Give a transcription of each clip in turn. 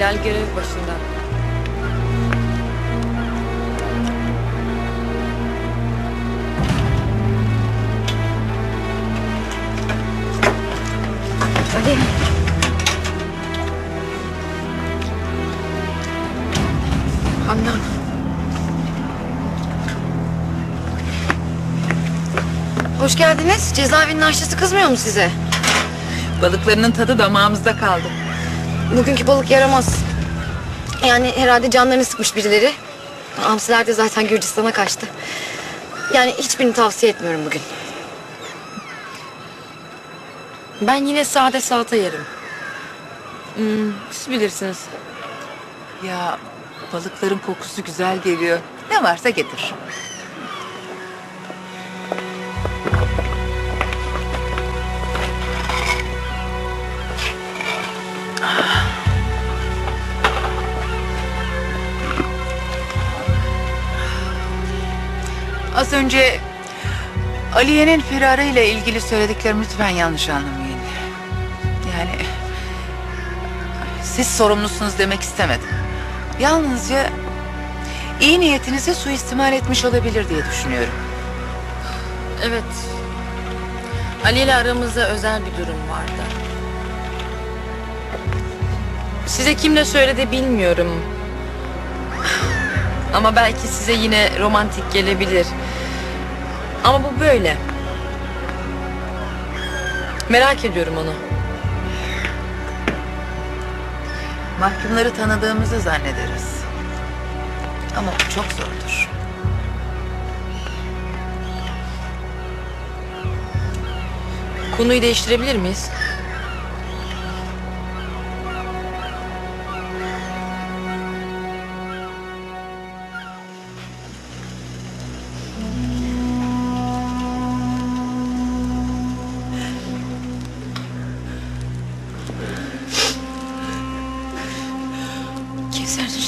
Gel görev başında. Ali. Handan. Hoş geldiniz. Cezaevinin aşçısı kızmıyor mu size? Balıklarının tadı damağımızda kaldı. Bugünkü balık yaramaz. Yani herhalde canlarını sıkmış birileri. Hamsiler de zaten Gürcistan'a kaçtı. Yani hiçbirini tavsiye etmiyorum bugün. Ben yine sade salata yerim. Hmm, siz bilirsiniz. Ya balıkların kokusu güzel geliyor. Ne varsa getir. Az önce Aliye'nin firarı ile ilgili söylediklerimi lütfen yanlış anlamayın. Yani siz sorumlusunuz demek istemedim. Yalnızca iyi niyetinizi suistimal etmiş olabilir diye düşünüyorum. Evet. Ali ile aramızda özel bir durum vardı. Size kim ne söyledi bilmiyorum. Ama belki size yine romantik gelebilir. Ama bu böyle. Merak ediyorum onu. Mahkumları tanıdığımızı zannederiz. Ama bu çok zordur. Konuyu değiştirebilir miyiz?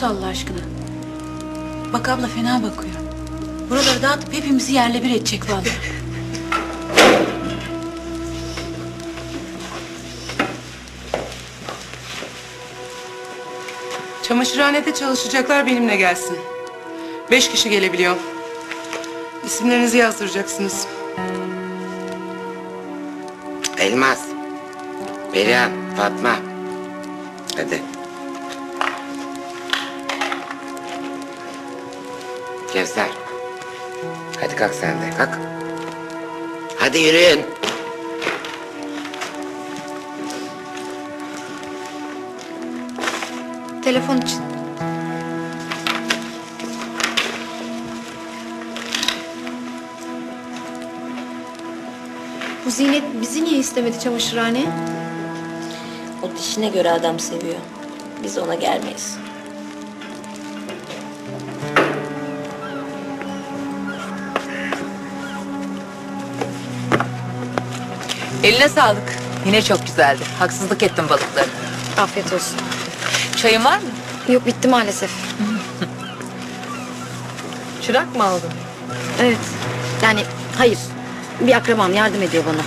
Allah aşkına. Bak abla fena bakıyor. Buraları dağıtıp hepimizi yerle bir edecek vallahi. Çamaşırhanede çalışacaklar benimle gelsin. Beş kişi gelebiliyor. İsimlerinizi yazdıracaksınız. Elmas. Perihan, Fatma. Hadi. Kevser. Hadi kalk sen de kalk. Hadi yürüyün. Telefon için. Bu Zinet bizi niye istemedi çamaşırhaneye? O dişine göre adam seviyor. Biz ona gelmeyiz. Eline sağlık. Yine çok güzeldi. Haksızlık ettim balıkları. Afiyet olsun. Çayın var mı? Yok bitti maalesef. Çırak mı aldın? Evet. Yani hayır. Bir akrabam yardım ediyor bana.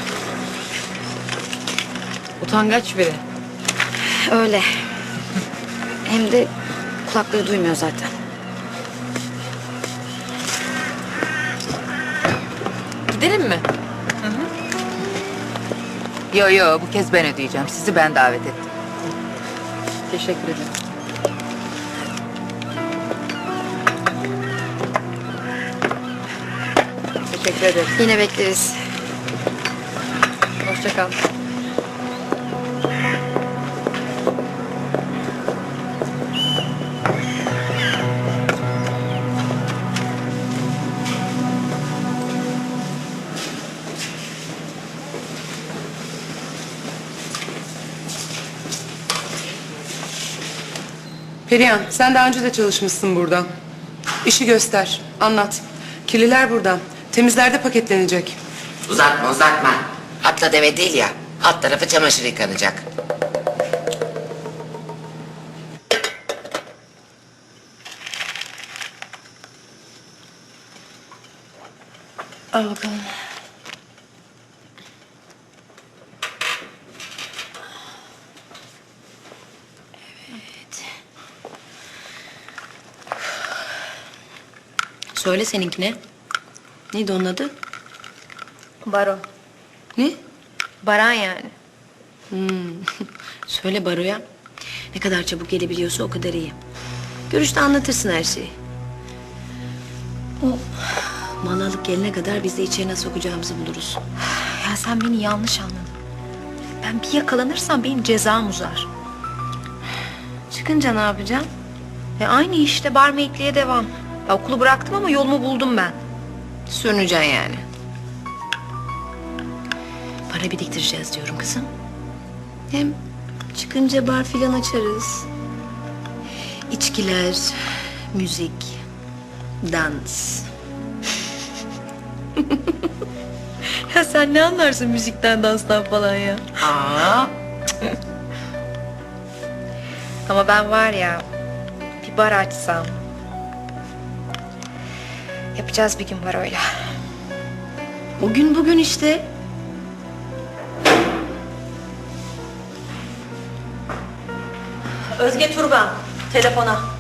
Utangaç biri. Öyle. Hem de kulakları duymuyor zaten. Gidelim mi? Yo yo bu kez ben ödeyeceğim. Sizi ben davet ettim. Teşekkür ederim. Teşekkür ederim. Yine bekleriz. Hoşça kal. Perihan, sen daha önce de çalışmışsın burada. İşi göster, anlat. Kirliler burada. Temizlerde paketlenecek. Uzatma uzatma. Atla deve değil ya. Alt tarafı çamaşır yıkanacak. Al bakalım. Söyle seninkine. Neydi onun adı? Baro. Ne? Baran yani. Hmm. Söyle Baro'ya. Ne kadar çabuk gelebiliyorsa o kadar iyi. Görüşte anlatırsın her şeyi. O mal alıp gelene kadar biz de içerine sokacağımızı buluruz. Ya sen beni yanlış anladın. Ben bir yakalanırsam benim cezam uzar. Çıkınca ne yapacağım? E aynı işte barmaidliğe devam. Ya okulu bıraktım ama yolumu buldum ben. Sürüneceksin yani. Para biriktireceğiz diyorum kızım. Hem çıkınca bar filan açarız. İçkiler, müzik, dans. Ya sen ne anlarsın müzikten, danstan falan ya? Aa, Ama ben var ya bir bar açsam. Yapacağız bir gün baroyla. O gün bugün işte. Özge Turban, telefona.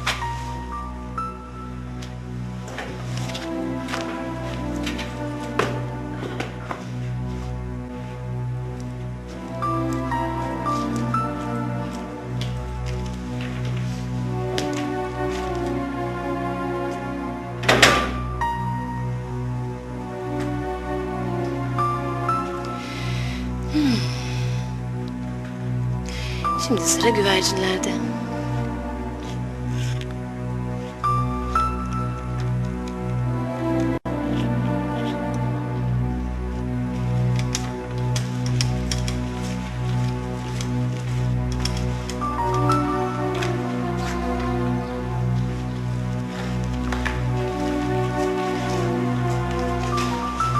Şimdi sıra güvercinlerde.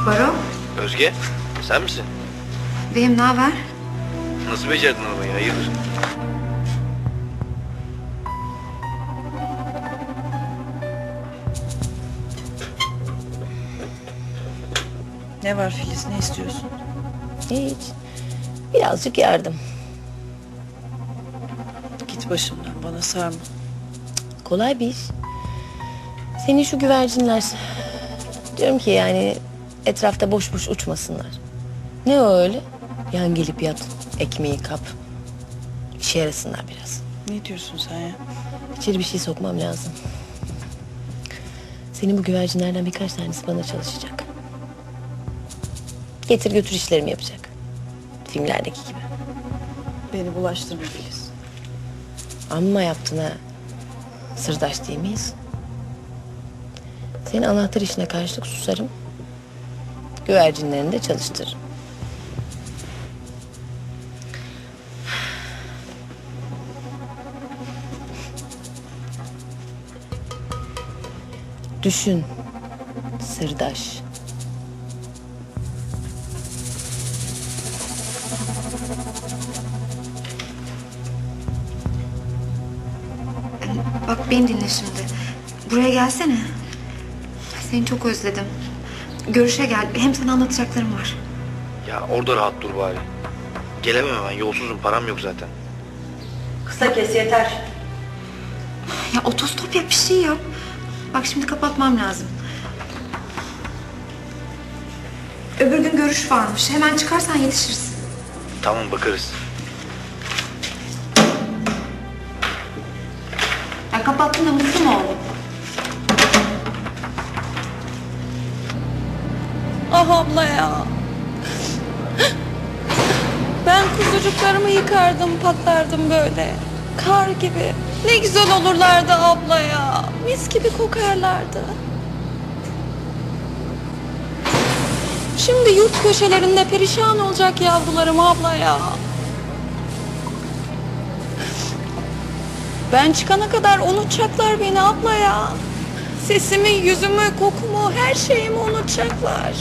Baro, Özge, sen misin? benim ne haber? Nasıl becerdin arabayı? Hayırdır? Ne var Filiz ne istiyorsun? Hiç. Birazcık yardım. Git başımdan bana sarma. Kolay bir iş. Senin şu güvercinler. Diyorum ki yani etrafta boş boş uçmasınlar. Ne öyle? Yan gelip yat. Ekmeği kap. İşe yarasınlar biraz. Ne diyorsun sen ya? İçeri bir şey sokmam lazım. Senin bu güvercinlerden birkaç tanesi bana çalışacak. Getir götür işlerimi yapacak. Filmlerdeki gibi. Beni bulaştırma Filiz. Amma yaptın ha. Sırdaş değil miyiz? Senin anahtar işine karşılık susarım. Güvercinlerini de çalıştırırım. Düşün. Sırdaş. Bak beni dinle şimdi. Buraya gelsene. Seni çok özledim. Görüşe gel. Hem sana anlatacaklarım var. Ya orada rahat dur bari. Gelemem ben yolsuzum param yok zaten. Kısa kes yeter. Ya otostop yap bir şey yap. Bak şimdi kapatmam lazım. Öbür gün görüş varmış. Hemen çıkarsan yetişiriz. Tamam bakarız. Ya kapattın da mutlu mu oldun? Ah abla ya. Ben kuzucuklarımı yıkardım, patlardım böyle. Kar gibi. Ne güzel olurlardı abla ya. Mis gibi kokarlardı. Şimdi yurt köşelerinde perişan olacak yavrularım abla ya. Ben çıkana kadar unutacaklar beni abla ya. Sesimi, yüzümü, kokumu, her şeyimi unutacaklar.